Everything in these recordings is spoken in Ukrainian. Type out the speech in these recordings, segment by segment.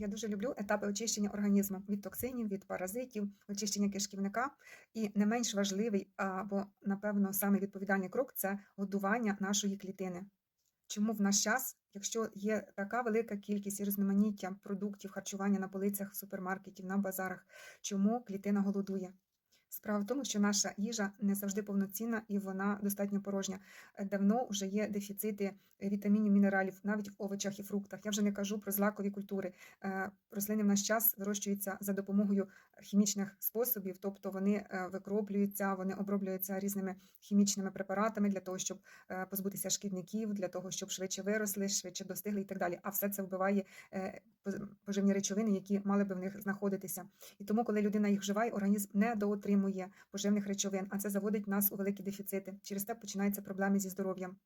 Я дуже люблю етапи очищення організму від токсинів, від паразитів, очищення кишківника. І не менш важливий, або, напевно, саме відповідальний крок це годування нашої клітини. Чому в наш час, якщо є така велика кількість і різноманіття продуктів харчування на полицях супермаркетів, на базарах, чому клітина голодує? Справа в тому, що наша їжа не завжди повноцінна і вона достатньо порожня. Е, Давно вже є дефіцити вітамінів, мінералів навіть в овочах і фруктах. Я вже не кажу про злакові культури. Е, Рослини в наш час вирощуються за допомогою хімічних способів, тобто вони е, викроплюються, вони оброблюються різними хімічними препаратами для того, щоб е, позбутися шкідників, для того, щоб швидше виросли, швидше достигли і так далі. А все це вбиває е, поживні речовини, які мали би в них знаходитися. І тому, коли людина їх вживає, організм не доотримує поживних речовин, а це заводить нас у великі дефіцити. Через те починаються проблеми зі здоров'ям.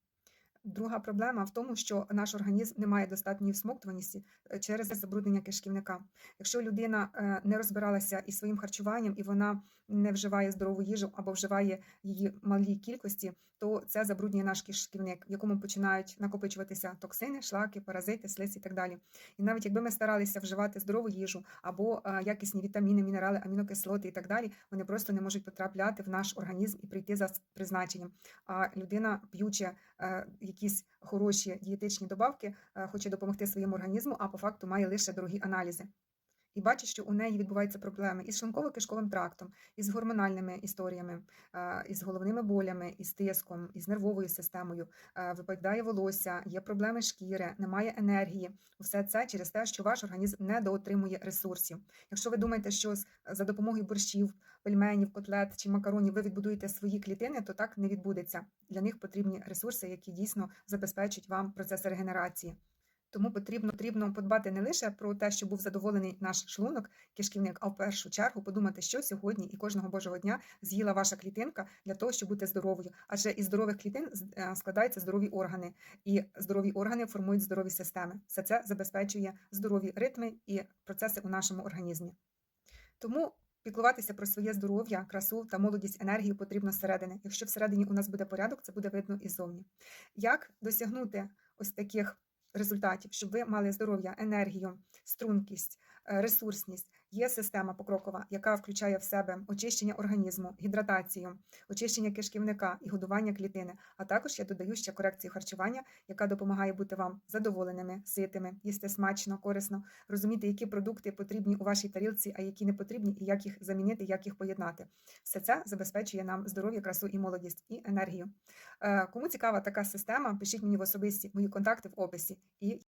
Друга проблема в тому, що наш організм не має достатньої всмоктуваності е, через забруднення кишківника. Якщо людина е, не розбиралася із своїм харчуванням і вона не вживає здорову їжу або вживає її в малій кількості, то це забруднює наш кишківник, в якому починають накопичуватися токсини, шлаки, паразити, слиз і так далі. І навіть якби ми старалися вживати здорову їжу або е, якісні вітаміни, мінерали, амінокислоти і так далі, вони просто не можуть потрапляти в наш організм і прийти за призначенням. А людина, п'ючи е, якісь хороші дієтичні добавки, е, хоче допомогти своєму організму, а по факту має лише дорогі аналізи. І бачить, що у неї відбуваються проблеми із шлунково-кишковим трактом, із гормональними історіями, е, із головними болями, із тиском, із нервовою системою, е, випадає волосся, є проблеми шкіри, немає енергії. Все це через те, що ваш організм не доотримує ресурсів. Якщо ви думаєте, що за допомогою борщів, пельменів, котлет чи макаронів ви відбудуєте свої клітини, то так не відбудеться. Для них потрібні ресурси, які дійсно забезпечать вам процес регенерації. Тому потрібно, потрібно подбати не лише про те, щоб був задоволений наш шлунок, кишківник, а в першу чергу подумати, що сьогодні і кожного божого дня з'їла ваша клітинка для того, щоб бути здоровою. Адже із здорових клітин е, складаються здорові органи, і здорові органи формують здорові системи. Все це забезпечує здорові ритми і процеси у нашому організмі. Тому піклуватися про своє здоров'я, красу та молодість енергію потрібно зсередини. Якщо всередині у нас буде порядок, це буде видно і ззовні. Як досягнути ось таких результатів, щоб ви мали здоров'я, енергію, стрункість, ресурсність? Є система покрокова, яка включає в себе очищення організму, гідратацію, очищення кишківника і годування клітини. А також я додаю ще корекцію харчування, яка допомагає бути вам задоволеними, ситими, їсти смачно, корисно, розуміти, які продукти потрібні у вашій тарілці, а які не потрібні, і як їх замінити, як їх поєднати. Все це забезпечує нам здоров'я, красу і молодість, і енергію. Е, Кому цікава така система, пишіть мені в особисті мої контакти в описі. І